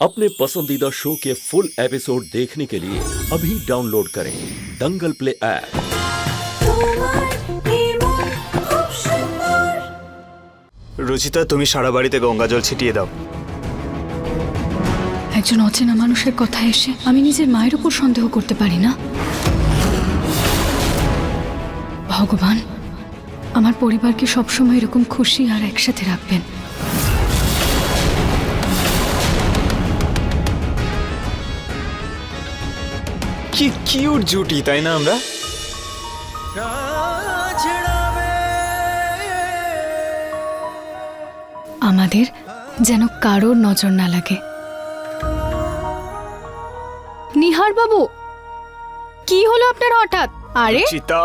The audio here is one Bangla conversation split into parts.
अपने पसंदीदा शो के फुल एपिसोड देखने के लिए अभी डाउनलोड करें दंगल प्ले ऐप তোমার নির্মল খুব সুন্দর রুচিতা তুমি সারা বাড়িতে গঙ্গা জল ছিটিয়ে দাও একজন অচেনা মানুষের কথা এসে আমি নিজের মায়ের উপর সন্দেহ করতে পারি না ভগবান আমার পরিবারকে সবসময় এরকম খুশি আর একসাথে রাখবেন কি কিউট জুটি তাই না আমরা? আমাদের যেন কারোর নজর না লাগে। নিহার বাবু কি হলো আপনার হঠাৎ? আরে। চিতা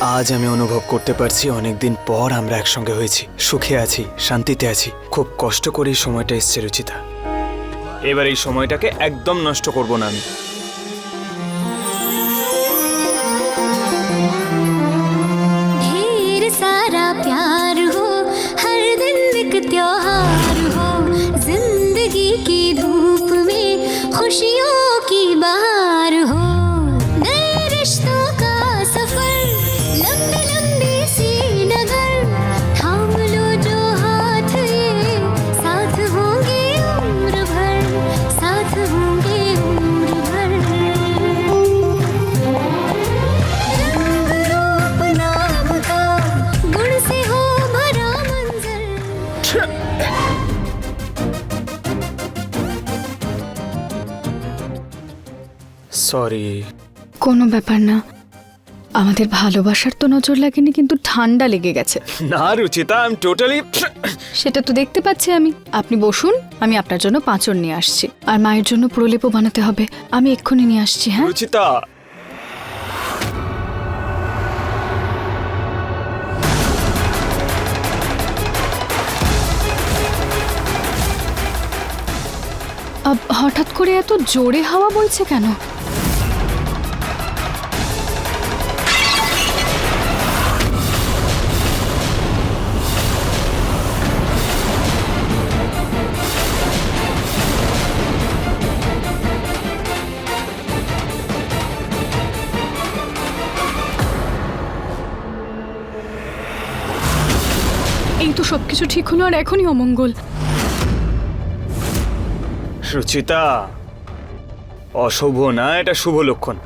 আজ আমি অনুভব করতে পারছি অনেকদিন পর আমরা একসঙ্গে হয়েছি সুখে আছি শান্তিতে আছি। খুব কষ্ট করে এই সময়টা এসছে রুচিতা। এবার এই সময়টাকে একদম নষ্ট করব না আমি ढेर सारा प्यार हो हर दिन एक त्योहार हो जिंदगी की धूप में खुशियों की बहार সরি। কোনো ব্যাপার না। আমাদের ভালোবাসার তো নজর লাগেনি কিন্তু ঠান্ডা লেগে গেছে। না রুচিতা আই এম টোটালি সেটা তো দেখতে পাচ্ছি আমি। আপনি বসুন আমি আপনার জন্য পাঁচর নিয়ে আসছি। আর মায়ের জন্য প্রলেপও বানাতে হবে। আমি এক্ষুনি নিয়ে আসছি হ্যাঁ? রুচিতা। হঠাৎ করে এত জোরে হাওয়া বলছে কেন? এই তো সবকিছু ঠিক হলো আর এখনই অমঙ্গল। সুচিতা অশুভ না এটা শুভ লক্ষণ।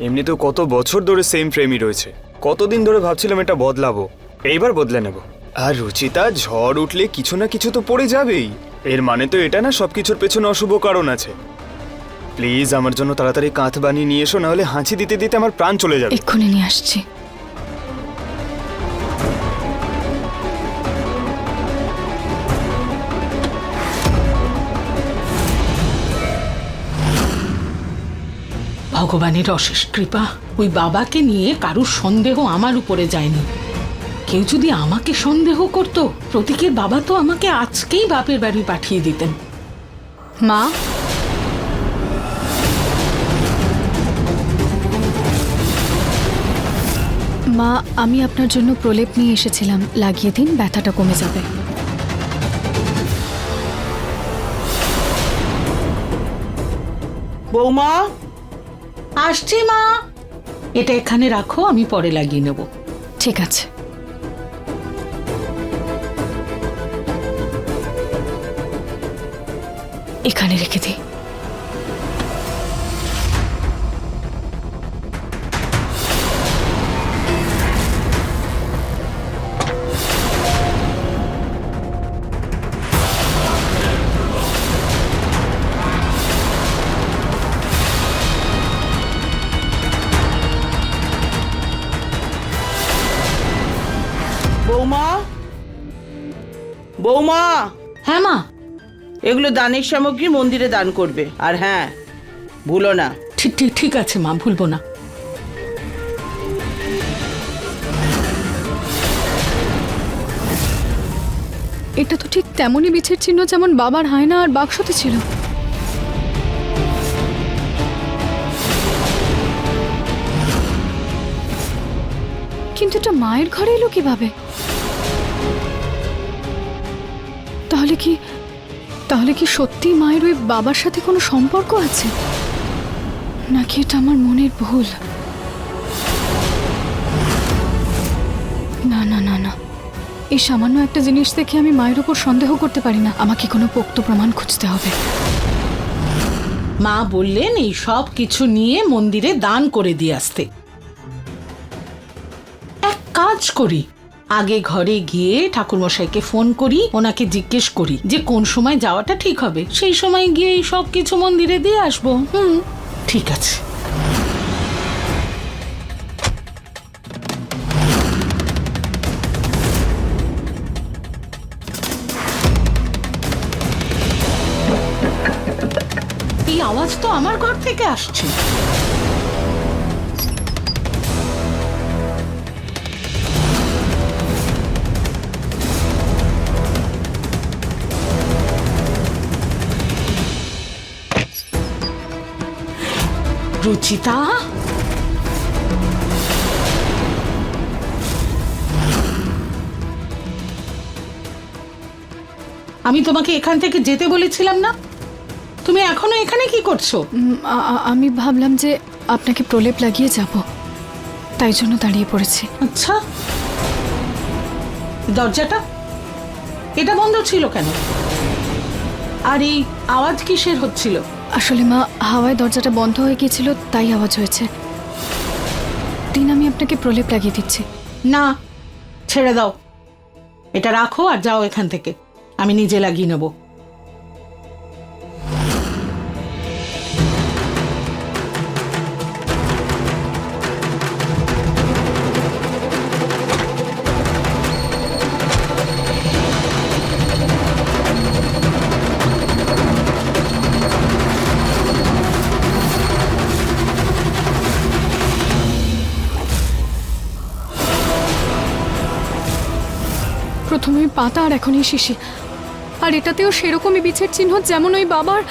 এমনি তো কত বছর ধরে সেম প্রেমই রয়েছে। কতদিন ধরে ভাবছিলাম এটা বদলাবো এইবার বদলে নেব। আর রুচিতা ঝড় উঠলে কিছু না কিছু তো পড়ে যাবেই। এর মানে তো এটা না সবকিছুর পেছনে অশুভ কারণ আছে। প্লিজ আমার জন্য তাড়াতাড়ি কাঁথ বানিয়ে নিয়ে এসো নাহলে হাঁচি দিতে দিতে আমার প্রাণ চলে যাবে। এক্ষুনি নিয়ে আসছি। ভগবানের অশেষ কৃপা ওই বাবাকে নিয়ে কারুর সন্দেহ আমার উপরে যায়নি। কেউ যদি আমাকে সন্দেহ করত প্রতীকের বাবা তো আমাকে আজকেই বাপের বাড়ি পাঠিয়ে দিতেন। মা? মা আমি আপনার জন্য প্রলেপ নিয়ে এসেছিলাম। লাগিয়ে দিন ব্যথাটা কমে যাবে। বৌমা? আসছি মা। এটা এখানে রাখো আমি পরে লাগিয়ে নেব। ঠিক আছে। এখানে রেখে দিই বৌমা? বৌমা? হ্যাঁ মা। এগুলো দানের সামগ্রী মন্দিরে দান করবে। আর হ্যাঁ ভুলো না। ঠিক ঠিক ঠিক আছে মা ভুলবো না। এটা তো ঠিক তেমনই বিছের চিহ্ন যেমন বাবার হায়না আর বাক্সতে ছিল। মায়ের ঘরে এলো কীভাবে? তাহলে কি তাহলে কি সত্যি মায়ের ওই বাবার সাথে কোনো সম্পর্ক আছে? নাকি এটা আমার মনের ভুল? না না না না। এই সামান্য একটা জিনিস দেখে আমি মায়ের উপর সন্দেহ করতে পারি না। আমাকে কোনো পোক্ত প্রমাণ খুঁজতে হবে। মা বললেন এই সব কিছু নিয়ে মন্দিরে দান করে দিয়ে আসতে। কাজ করি। আগে ঘরে গিয়ে ঠাকুরমশাইকে ফোন করি, ওনাকে জিজ্ঞেস করি যে কোন সময় যাওয়াটা ঠিক হবে। সেই সময় গিয়ে সব কিছু মন্দিরে দিয়ে আসব। হুম, ঠিক আছে। এই আওয়াজ তো আমার ঘর থেকে আসছে। রুচিতা? আমি তোমাকে এখান থেকে যেতে বলেছিলাম না? তুমি এখনও এখানে কি করছ? আমি ভাবলাম যে আপনাকে প্রলেপ লাগিয়ে যাব। তাই জন্য দাঁড়িয়ে পড়েছি। আচ্ছা। দরজাটা? এটা বন্ধ ছিল কেন? আর এই আওয়াজ কিসের হচ্ছিল? আসলে মা, হাওয়ায় দরজাটা বন্ধ হয়ে গিয়েছিল, তাই আওয়াজ হয়েছে। দিন, আমি আপনাকে প্রলেপ লাগিয়ে দিচ্ছি। না, ছেড়ে দাও। এটা রাখো আর যাও এখান থেকে। আমি নিজে লাগিয়ে নেব। প্রথমে ওই পাতা আর এখন এই শিশি। আর এটাতেও সেরকমই বিছের চিহ্ন যেমন ওই বাবার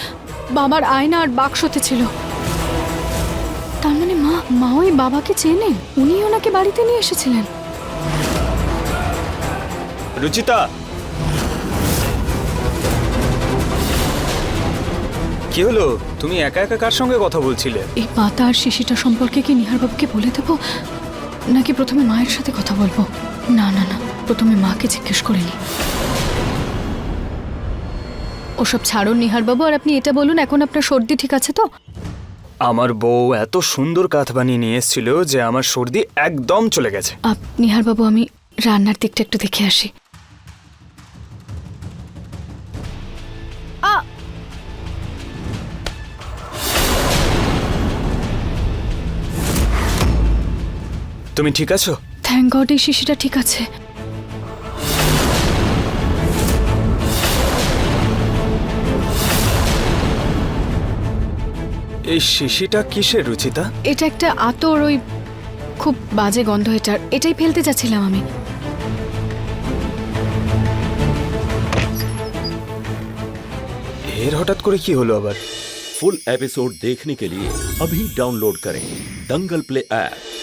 বাবার আয়না আর বাক্সতে ছিল। তার মানে মা মা ওই বাবাকে চেনেন উনি ওনাকে বাড়িতে নিয়ে এসেছিলেন। রুচিতা! কি হলো? তুমি একা একা কার সঙ্গে কথা বলছিলে? এই পাতা আর শিশিটা সম্পর্কে কি নিহারবাবুকে বলে দেবো? নাকি প্রথমে মায়ের সাথে কথা বলব? না না না। প্রথমে মাকে জিজ্ঞেস করে নি। ওসব ছাড়ুন নিহারবাবু আর আপনি এটা বলুন এখন আপনার সর্দি ঠিক আছে তো? আমার বউ এত সুন্দর কাঁথ বানিয়ে নিয়ে এসেছিল যে আমার সর্দি একদম চলে গেছে। নিহারবাবু আমি রান্নার দিকটা একটু দেখে আসি! তুমি ঠিক আছো? থ্যাংক গড এই শিশিটা ঠিক আছে। এই শিশিটা কিসের রুচিতা এটা একটা আতর ওই খুব বাজে গন্ধ এটার এটাই ফেলতে চাচ্ছিলাম আমি এর হঠাৎ করে কি হলো আবার फुल एपिसोड देखने के लिए अभी डाउनलोड करें दंगल प्ले ऐप